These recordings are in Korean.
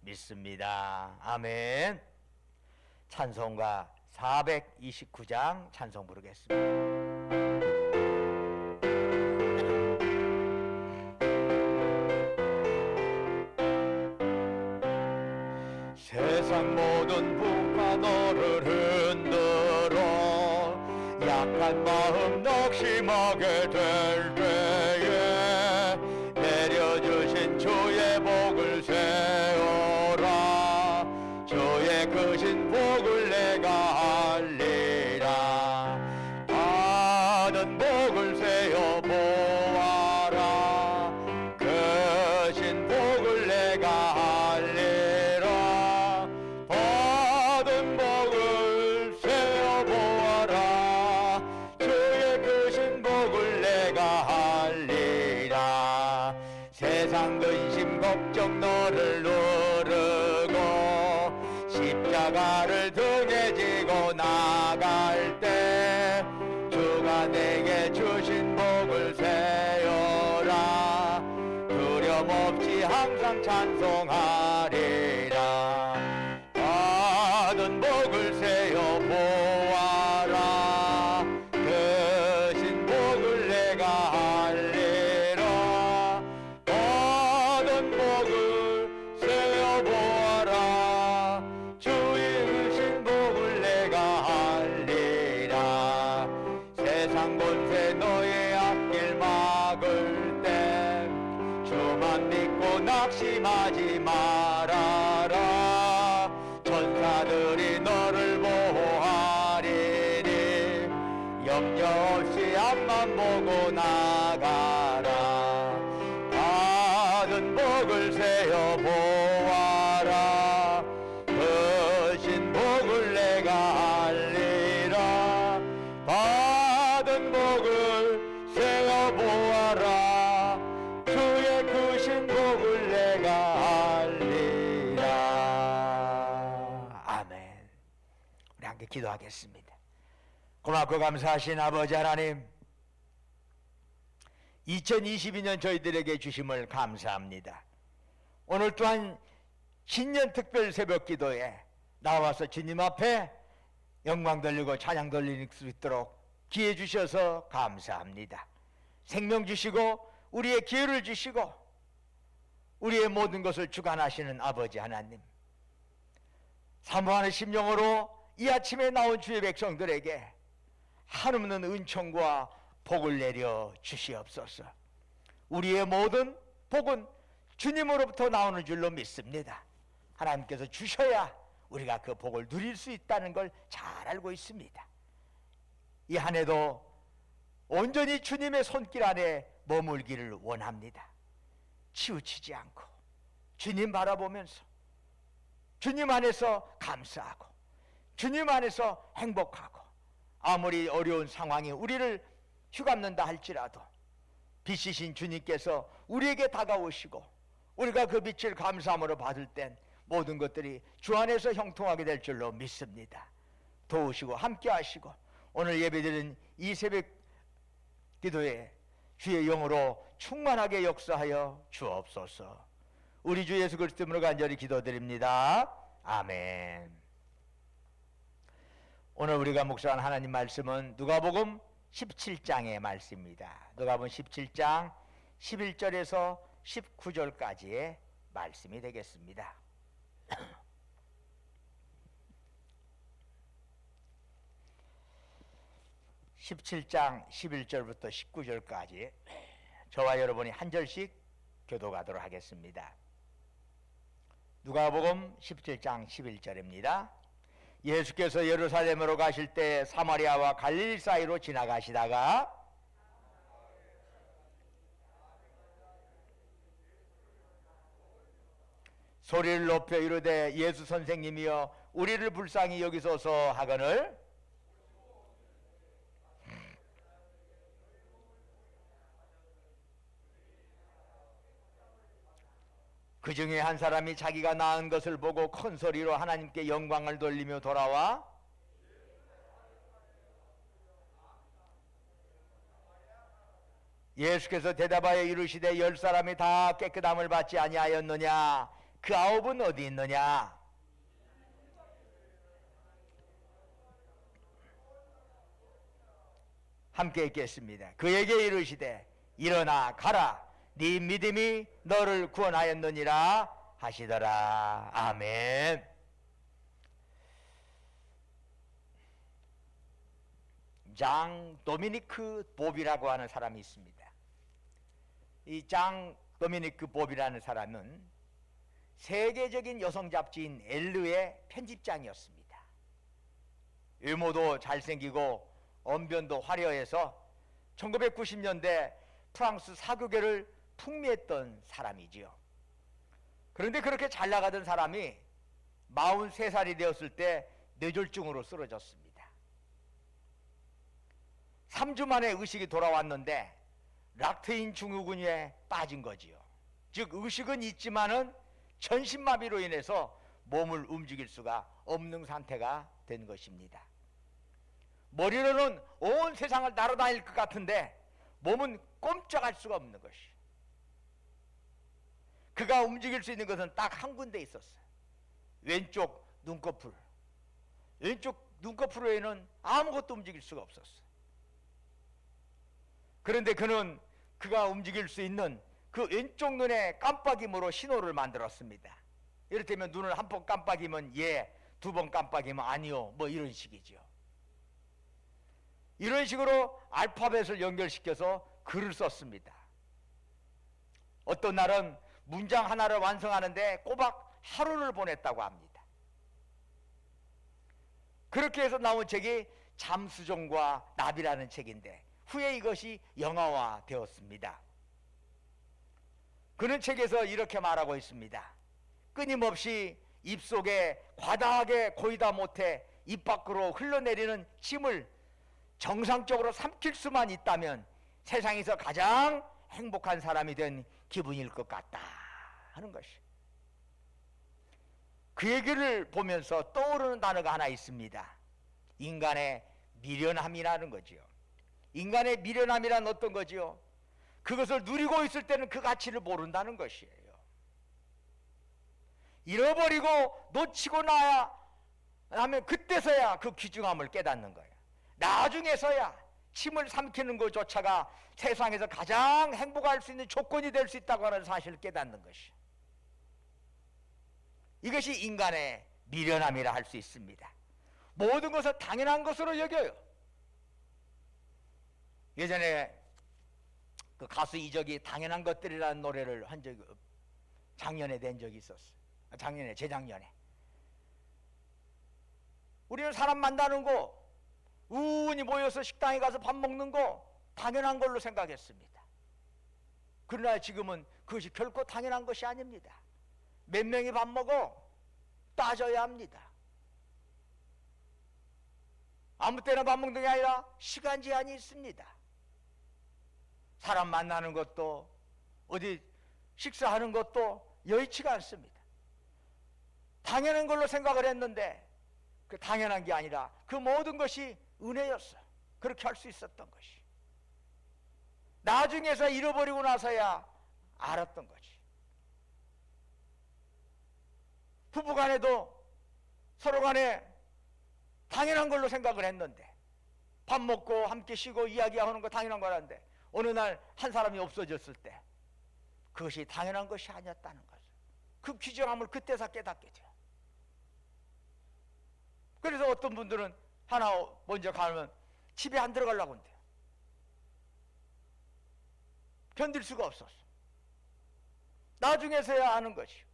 믿습니다. 아멘. 찬송가 429장 찬송 부르겠습니다. 세상 모든 부가 너를 흔들어 약한 마음 낙심하게 될 때 보아라. 크신 복을 내가 알리라. 받은 복을 세어 보아라. 주의 크신 복을 내가 알리라. 아멘. 우리 함께 기도하겠습니다. 고맙고 감사하신 아버지 하나님 2022년 저희들에게 주심을 감사합니다 오늘 또한 신년 특별 새벽 기도에 나와서 주님 앞에 영광 돌리고 찬양 돌릴 수 있도록 기회 주셔서 감사합니다. 생명 주시고 우리의 기회를 주시고 우리의 모든 것을 주관하시는 아버지 하나님. 사모하는 심령으로 이 아침에 나온 주의 백성들에게 한없는 은총과 복을 내려 주시옵소서. 우리의 모든 복은 주님으로부터 나오는 줄로 믿습니다. 하나님께서 주셔야 우리가 그 복을 누릴 수 있다는 걸 잘 알고 있습니다. 이 한 해도 온전히 주님의 손길 안에 머물기를 원합니다. 치우치지 않고 주님 바라보면서 주님 안에서 감사하고 주님 안에서 행복하고 아무리 어려운 상황이 우리를 휘감는다 할지라도 빛이신 주님께서 우리에게 다가오시고 우리가 그 빛을 감사함으로 받을 땐 모든 것들이 주 안에서 형통하게 될 줄로 믿습니다. 도우시고 함께 하시고 오늘 예배드린 이 새벽 기도에 주의 영으로 충만하게 역사하여 주옵소서. 우리 주 예수 그리스도로 간절히 기도드립니다. 아멘. 오늘 우리가 묵상한 하나님 말씀은 누가복음 17장의 말씀입니다. 누가복음 17장 11절에서 19절까지의 말씀이 되겠습니다. (17장 11절부터 19절까지) 저와 여러분이 한 절씩 교도가도록 하겠습니다. 누가복음 17장 11절입니다. 예수께서 예루살렘으로 가실 때 사마리아와 갈릴 사이로 지나가시다가 소리를 높여 이르되 예수 선생님이여 우리를 불쌍히 여기소서 하거늘. 그 중에 한 사람이 자기가 낳은 것을 보고 큰 소리로 하나님께 영광을 돌리며 돌아와 예수께서 대답하여 이르시되 열 사람이 다 깨끗함을 받지 아니하였느냐 그 아홉은 어디 있느냐? 함께 읽겠습니다. 그에게 이르시되 일어나 가라. 네 믿음이 너를 구원하였느니라 하시더라. 아멘. 장 도미니크 봅이라고 하는 사람이 있습니다. 이 장 도미니크 봅이라는 사람은 세계적인 여성 잡지인 엘르의 편집장이었습니다. 외모도 잘생기고 언변도 화려해서 1990년대 프랑스 사교계를 풍미했던 사람이지요. 그런데 그렇게 잘 나가던 사람이 43살이 되었을 때 뇌졸중으로 쓰러졌습니다. 3주 만에 의식이 돌아왔는데 락테인 증후군에 빠진 거지요. 즉 의식은 있지만은 전신마비로 인해서 몸을 움직일 수가 없는 상태가 된 것입니다. 머리로는 온 세상을 날아다닐 것 같은데 몸은 꼼짝할 수가 없는 것이. 그가 움직일 수 있는 것은 딱 한 군데 있었어요. 왼쪽 눈꺼풀. 왼쪽 눈꺼풀 외에는 아무것도 움직일 수가 없었어요. 그런데 그는 그가 움직일 수 있는 그 왼쪽 눈에 깜빡임으로 신호를 만들었습니다. 이를테면 눈을 한 번 깜빡이면 예, 두 번 깜빡이면 아니요, 뭐 이런 식이죠. 이런 식으로 알파벳을 연결시켜서 글을 썼습니다. 어떤 날은 문장 하나를 완성하는데 꼬박 하루를 보냈다고 합니다. 그렇게 해서 나온 책이 잠수정과 나비라는 책인데 후에 이것이 영화화 되었습니다. 그는 책에서 이렇게 말하고 있습니다. 끊임없이 입속에 과다하게 고이다 못해 입 밖으로 흘러내리는 침을 정상적으로 삼킬 수만 있다면 세상에서 가장 행복한 사람이 된 기분일 것 같다 하는 것이. 그 얘기를 보면서 떠오르는 단어가 하나 있습니다. 인간의 미련함이라는 거지요. 인간의 미련함이란 어떤 거지요? 그것을 누리고 있을 때는 그 가치를 모른다는 것이에요. 잃어버리고 놓치고 나야 하면 그때서야 그 귀중함을 깨닫는 거예요. 나중에서야 침을 삼키는 것조차가 세상에서 가장 행복할 수 있는 조건이 될 수 있다고 하는 사실을 깨닫는 것이. 이것이 인간의 미련함이라 할 수 있습니다. 모든 것을 당연한 것으로 여겨요. 예전에 그 가수 이적이 당연한 것들이라는 노래를 한 적이 없- 작년에 낸 적이 있었어. 아, 작년에 재작년에. 우리는 사람 만나는 거 우운히 모여서 식당에 가서 밥 먹는 거 당연한 걸로 생각했습니다. 그러나 지금은 그것이 결코 당연한 것이 아닙니다. 몇 명이 밥 먹어 따져야 합니다. 아무 때나 밥 먹는 게 아니라 시간 제한이 있습니다. 사람 만나는 것도 어디 식사하는 것도 여의치가 않습니다. 당연한 걸로 생각을 했는데 그 당연한 게 아니라 그 모든 것이 은혜였어. 그렇게 할 수 있었던 것이. 나중에서 잃어버리고 나서야 알았던 거지. 부부 간에도 서로 간에 당연한 걸로 생각을 했는데 밥 먹고 함께 쉬고 이야기하는 거 당연한 거라는데 어느 날 한 사람이 없어졌을 때 그것이 당연한 것이 아니었다는 거죠. 그 귀정함을 그때서 깨닫게 돼요. 그래서 어떤 분들은 하나 먼저 가면 집에 안 들어가려고 한대. 견딜 수가 없었어. 나중에서야 아는 것이요.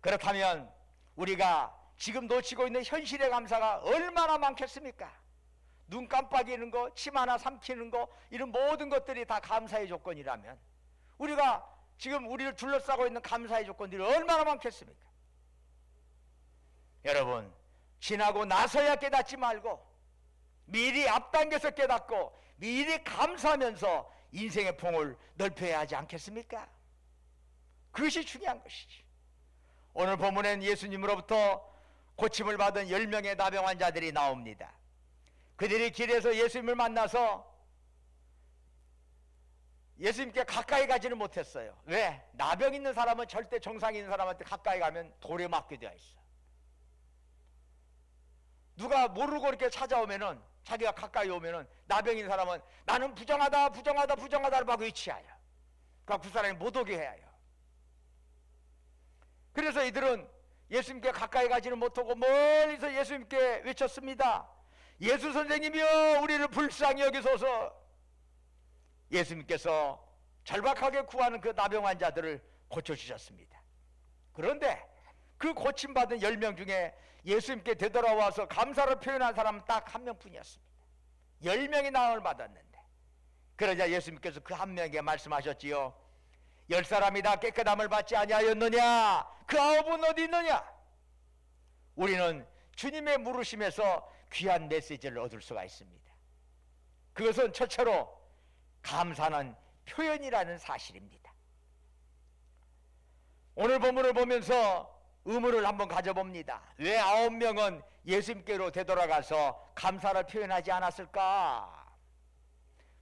그렇다면 우리가 지금 놓치고 있는 현실의 감사가 얼마나 많겠습니까? 눈 깜빡이는 거, 침 하나 삼키는 거, 이런 모든 것들이 다 감사의 조건이라면 우리가 지금 우리를 둘러싸고 있는 감사의 조건들이 얼마나 많겠습니까? 여러분, 지나고 나서야 깨닫지 말고 미리 앞당겨서 깨닫고 미리 감사하면서 인생의 풍을 넓혀야 하지 않겠습니까? 그것이 중요한 것이지. 오늘 본문엔 예수님으로부터 고침을 받은 10명의 나병 환자들이 나옵니다. 그들이 길에서 예수님을 만나서 예수님께 가까이 가지는 못했어요. 왜? 나병 있는 사람은 절대 정상 있는 사람한테 가까이 가면 돌에 맞게 되어 있어. 누가 모르고 이렇게 찾아오면은 자기가 가까이 오면은 나병 있는 사람은 나는 부정하다 부정하다 부정하다를 막 외치하여. 그러니까 그 사람이 못 오게 해야 해요. 그래서 이들은 예수님께 가까이 가지는 못하고 멀리서 예수님께 외쳤습니다. 예수 선생님이여 우리를 불쌍히 여기소서. 예수님께서 절박하게 구하는 그 나병 환자들을 고쳐주셨습니다. 그런데 그 고침받은 10명 중에 예수님께 되돌아와서 감사를 표현한 사람은 딱 한 명뿐이었습니다. 10명이 나음을 받았는데 그러자 예수님께서 그 한 명에게 말씀하셨지요. 열 사람이 다 깨끗함을 받지 아니하였느냐? 그 아홉은 어디 있느냐? 우리는 주님의 물으심에서 귀한 메시지를 얻을 수가 있습니다. 그것은 첫째로 감사는 표현이라는 사실입니다. 오늘 본문을 보면서 의문을 한번 가져봅니다. 왜 아홉 명은 예수님께로 되돌아가서 감사를 표현하지 않았을까?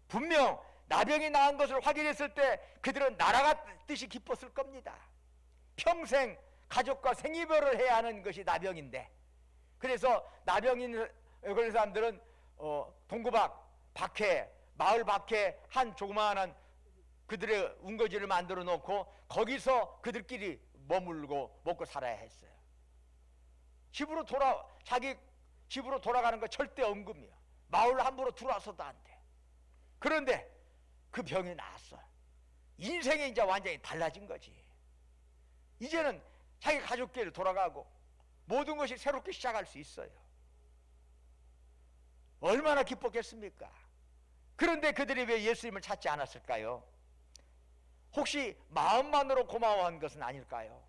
분명 나병이 나은 것을 확인했을 때 그들은 날아갔듯이 기뻤을 겁니다. 평생 가족과 생이별을 해야 하는 것이 나병인데 그래서 나병인 그런 사람들은 어, 동구박 밖에 마을 밖에 한 조그마한 그들의 운거지를 만들어 놓고 거기서 그들끼리 머물고 먹고 살아야 했어요. 집으로 돌아 자기 집으로 돌아가는 거 절대 언금이야. 마을 함부로 들어와서도 안 돼. 그런데 그 병이 나았어. 인생이 이제 완전히 달라진 거지. 이제는 자기 가족끼리 돌아가고 모든 것이 새롭게 시작할 수 있어요. 얼마나 기뻤겠습니까? 그런데 그들이 왜 예수님을 찾지 않았을까요? 혹시 마음만으로 고마워한 것은 아닐까요?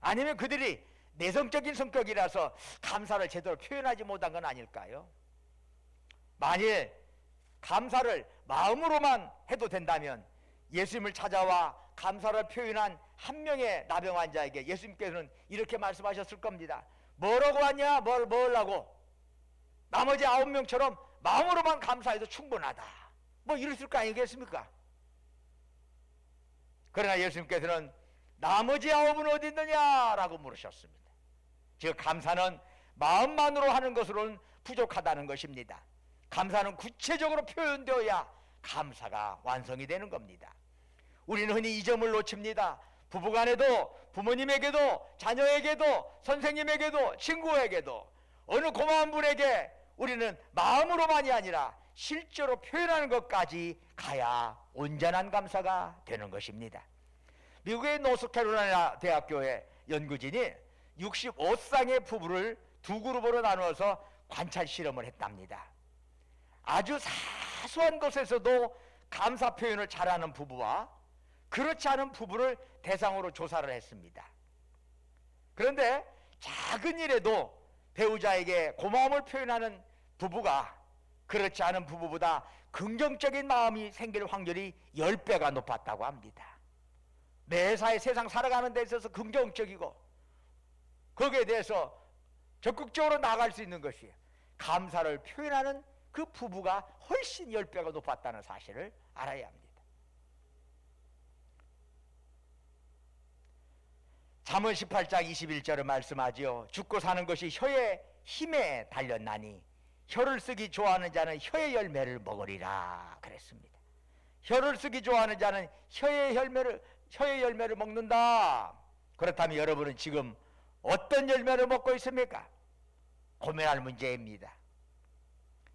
아니면 그들이 내성적인 성격이라서 감사를 제대로 표현하지 못한 건 아닐까요? 만일 감사를 마음으로만 해도 된다면 예수님을 찾아와 감사를 표현한 한 명의 나병 환자에게 예수님께서는 이렇게 말씀하셨을 겁니다. 뭐라고 하냐? 뭘, 뭘 하고? 나머지 아홉 명처럼 마음으로만 감사해도 충분하다. 뭐 이랬을 거 아니겠습니까? 그러나 예수님께서는 나머지 아홉은 어디 있느냐라고 물으셨습니다. 즉 감사는 마음만으로 하는 것으로는 부족하다는 것입니다. 감사는 구체적으로 표현되어야 감사가 완성이 되는 겁니다. 우리는 흔히 이 점을 놓칩니다. 부부간에도 부모님에게도 자녀에게도 선생님에게도 친구에게도 어느 고마운 분에게 우리는 마음으로만이 아니라 실제로 표현하는 것까지 가야 온전한 감사가 되는 것입니다. 미국의 노스캐롤라이나 대학교의 연구진이 65쌍의 부부를 두 그룹으로 나누어서 관찰 실험을 했답니다. 아주 사소한 것에서도 감사 표현을 잘하는 부부와 그렇지 않은 부부를 대상으로 조사를 했습니다. 그런데 작은 일에도 배우자에게 고마움을 표현하는 부부가 그렇지 않은 부부보다 긍정적인 마음이 생길 확률이 10배가 높았다고 합니다. 매사에 세상 살아가는 데 있어서 긍정적이고 거기에 대해서 적극적으로 나갈 수 있는 것이 감사를 표현하는 그 부부가 훨씬 10배가 높았다는 사실을 알아야 합니다. 잠언 18장 21절에 말씀하지요. 죽고 사는 것이 혀의 힘에 달렸나니 혀를 쓰기 좋아하는 자는 혀의 열매를 먹으리라 그랬습니다. 혀를 쓰기 좋아하는 자는 혀의 열매를 혀의 열매를 먹는다. 그렇다면 여러분은 지금 어떤 열매를 먹고 있습니까? 고민할 문제입니다.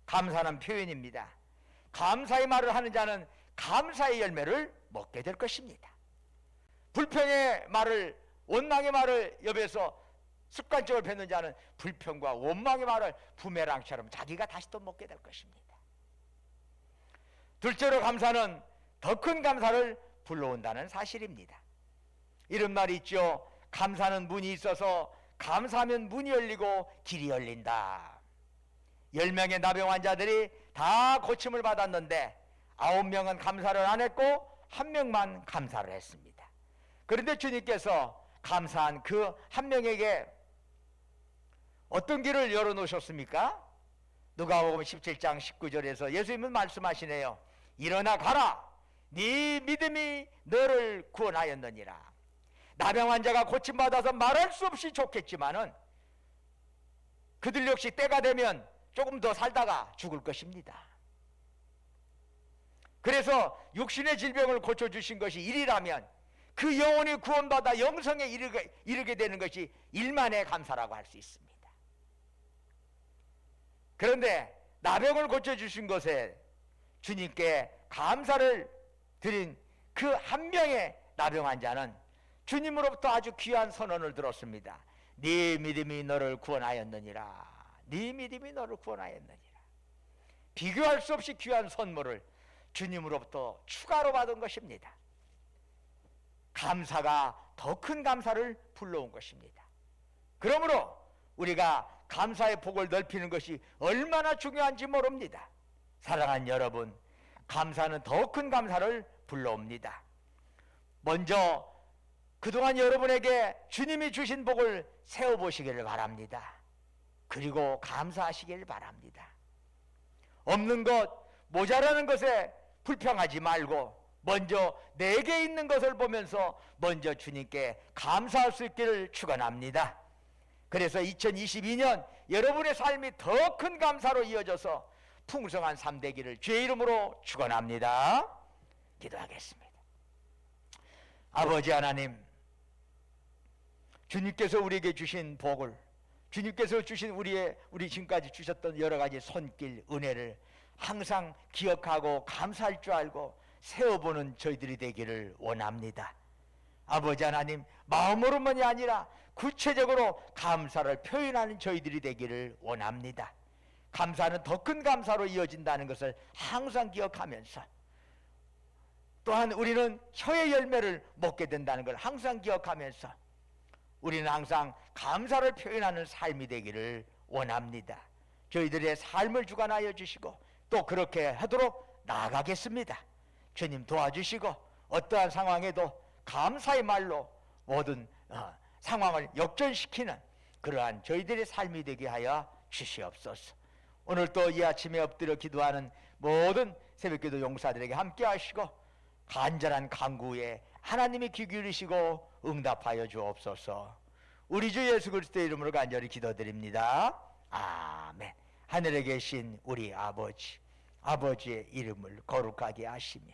감사는 표현입니다. 감사의 말을 하는 자는 감사의 열매를 먹게 될 것입니다. 불평의 말을 원망의 말을 옆에서 습관적으로 뱉는 자는 불평과 원망의 말을 부메랑처럼 자기가 다시 또 먹게 될 것입니다. 둘째로 감사는 더 큰 감사를 불러온다는 사실입니다. 이런 말이 있죠. 감사는 문이 있어서 감사하면 문이 열리고 길이 열린다. 열 명의 나병 환자들이 다 고침을 받았는데 아홉 명은 감사를 안 했고 한 명만 감사를 했습니다. 그런데 주님께서 감사한 그 한 명에게 어떤 길을 열어놓으셨습니까? 누가복음 17장 19절에서 예수님은 말씀하시네요. 일어나 가라. 네 믿음이 너를 구원하였느니라. 나병 환자가 고침 받아서 말할 수 없이 좋겠지만은 그들 역시 때가 되면 조금 더 살다가 죽을 것입니다. 그래서 육신의 질병을 고쳐 주신 것이 일이라면 그 영혼이 구원받아 영성에 이르게, 이르게 되는 것이 일만의 감사라고 할 수 있습니다. 그런데 나병을 고쳐 주신 것에 주님께 감사를 드린 그 한 명의 나병 환자는 주님으로부터 아주 귀한 선언을 들었습니다. 네 믿음이 너를 구원하였느니라. 네 믿음이 너를 구원하였느니라. 비교할 수 없이 귀한 선물을 주님으로부터 추가로 받은 것입니다. 감사가 더 큰 감사를 불러온 것입니다. 그러므로 우리가 감사의 폭을 넓히는 것이 얼마나 중요한지 모릅니다. 사랑하는 여러분, 감사는 더 큰 감사를 불러옵니다. 먼저 그동안 여러분에게 주님이 주신 복을 세워보시기를 바랍니다. 그리고 감사하시기를 바랍니다. 없는 것, 모자라는 것에 불평하지 말고 먼저 내게 있는 것을 보면서 먼저 주님께 감사할 수 있기를 축원합니다. 그래서 2022년 여러분의 삶이 더 큰 감사로 이어져서 풍성한 삶 되기를 주의 이름으로 축원합니다. 기도하겠습니다. 아버지 하나님, 주님께서 우리에게 주신 복을 주님께서 주신 우리의 우리 지금까지 주셨던 여러 가지 손길 은혜를 항상 기억하고 감사할 줄 알고 세워보는 저희들이 되기를 원합니다. 아버지 하나님 마음으로만이 아니라 구체적으로 감사를 표현하는 저희들이 되기를 원합니다. 감사는 더 큰 감사로 이어진다는 것을 항상 기억하면서 또한 우리는 혀의 열매를 먹게 된다는 걸 항상 기억하면서 우리는 항상 감사를 표현하는 삶이 되기를 원합니다. 저희들의 삶을 주관하여 주시고 또 그렇게 하도록 나아가겠습니다. 주님 도와주시고 어떠한 상황에도 감사의 말로 모든 어, 상황을 역전시키는 그러한 저희들의 삶이 되게 하여 주시옵소서. 오늘 또 이 아침에 엎드려 기도하는 모든 새벽기도 용사들에게 함께 하시고 간절한 간구에 하나님이 귀 기울이시고 응답하여 주옵소서. 우리 주 예수 그리스도의 이름으로 간절히 기도드립니다. 아멘. 하늘에 계신 우리 아버지, 아버지의 이름을 거룩하게 하시며